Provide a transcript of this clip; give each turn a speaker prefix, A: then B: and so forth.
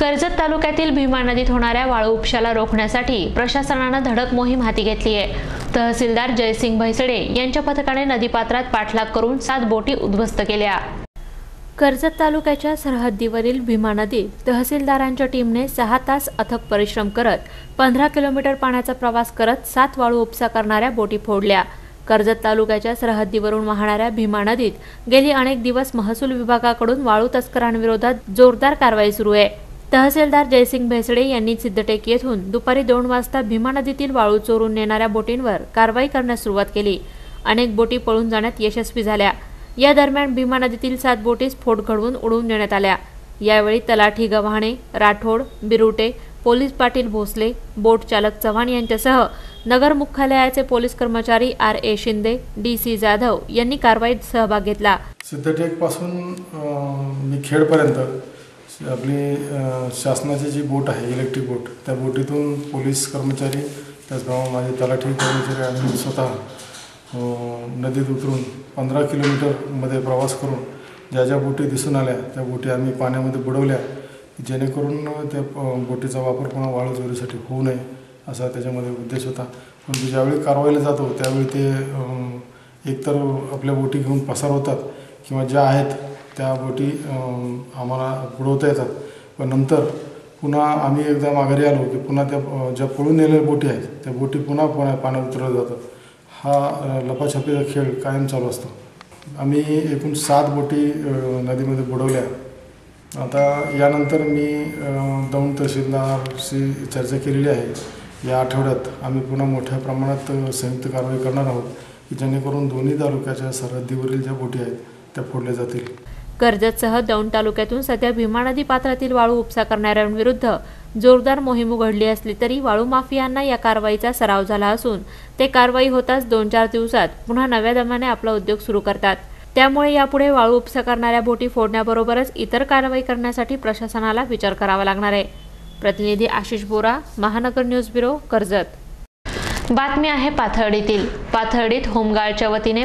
A: कर्जत तालुक्यातील भीमा नदीत होणाऱ्या वाळू उपशाला रोखण्यासाठी प्रशासनानं धडक मोहीम हाती घेतली आहे. तहसीलदार जयसिंग भैसडे यांच्या पथकाने नदीपात्रात पाठलाग करून सात बोटी उद्ध्वस्त केल्या. कर्जत तालुक्याच्या सरहद्दीवरील भीमा नदीत तहसीलदारांच्या टीमने सहा तास अथक परिश्रम करत पंधरा किलोमीटर पाण्याचा प्रवास करत सात वाळू उपसा करणाऱ्या बोटी फोडल्या. कर्जत तालुक्याच्या सरहद्दीवरून वाहणाऱ्या भीमा नदीत गेली अनेक दिवस महसूल विभागाकडून वाळू तस्करांविरोधात जोरदार कारवाई सुरू आहे. तहसीलदार जयसिंग भेसडे यांनी सिद्धटेक येथून दुपारी दोन वाजता भीमा नदीतील वाळू चोरून नेणाऱ्या बोटींवर कारवाई करण्यास सुरुवात केली. अनेक बोटी पळून जाण्यात यशस्वी झाल्या. या दरम्यान भीमा नदीतील सात बोटी स्फोट घडवून उडवून नेण्यात आल्या. यावेळी तलाठी गव्हाणे राठोड बिरुटे पोलीस पाटील भोसले बोट चालक चव्हाण यांच्यासह नगर मुख्यालयाचे पोलीस कर्मचारी R A Shinde D C Jadhav यांनी कारवाईत सहभाग घेतला.
B: सिद्धटेकपासून खेडपर्यंत आपली शासनाची जी बोट आहे इलेक्ट्रिक बोट त्या बोटीतून पोलीस कर्मचारी त्याचप्रमाणे माझे तलाठी कर्मचारी आणि मी स्वतः नदीत उतरून पंधरा किलोमीटरमध्ये प्रवास करून ज्या ज्या बोटी दिसून आल्या त्या बोटी आम्ही पाण्यामध्ये बुडवल्या जेणेकरून त्या बोटीचा वापर पुन्हा वाळू चोरीसाठी होऊ नये असा त्याच्यामध्ये उद्देश होता. परंतु ज्यावेळी कारवाईला जातो त्यावेळी ते एकतर आपल्या बोटी घेऊन पसार होतात किंवा ज्या आहेत त्या बोटी आम्हाला बुडवता येतात. पण नंतर पुन्हा आम्ही एकदा माघारी आलो की पुन्हा त्या ज्या पळून नेलेल्या बोटी आहेत त्या बोटी पुन्हा पुन्हा पाण्यात उतरल्या जातात. हा लपाछपीचा खेळ कायम चालू असतो. आम्ही एकूण सात बोटी नदीमध्ये बुडवल्या. आता यानंतर मी दौंड तहसीलदारशी चर्चा केलेली आहे. या आठवड्यात आम्ही पुन्हा मोठ्या प्रमाणात संयुक्त कारवाई करणार आहोत की जेणेकरून दोन्ही तालुक्याच्या सरहद्दीवरील ज्या बोटी आहेत त्या फोडल्या जातील.
A: कर्जतसह दौंड तालुक्यातून सध्या भीमा नदी पात्रातील वाळू उपसा करणाऱ्यांविरुद्ध जोरदार मोहीम उघडली असली तरी वाळू माफियांना या कारवाईचा सराव झाला असून ते कारवाई होताच दोन चार दिवसात पुन्हा नव्या दमाने आपला उद्योग सुरू करतात. त्यामुळे यापुढे वाळू उपसा करणाऱ्या बोटी फोडण्याबरोबरच इतर कारवाई करण्यासाठी प्रशासनाला विचार करावा लागणार आहे. प्रतिनिधी आशिष बोरा महानगर न्यूज ब्युरो कर्जत. बातमी आहे पाथर्डीतील. पाथर्डीत होमगार्डच्या वतीने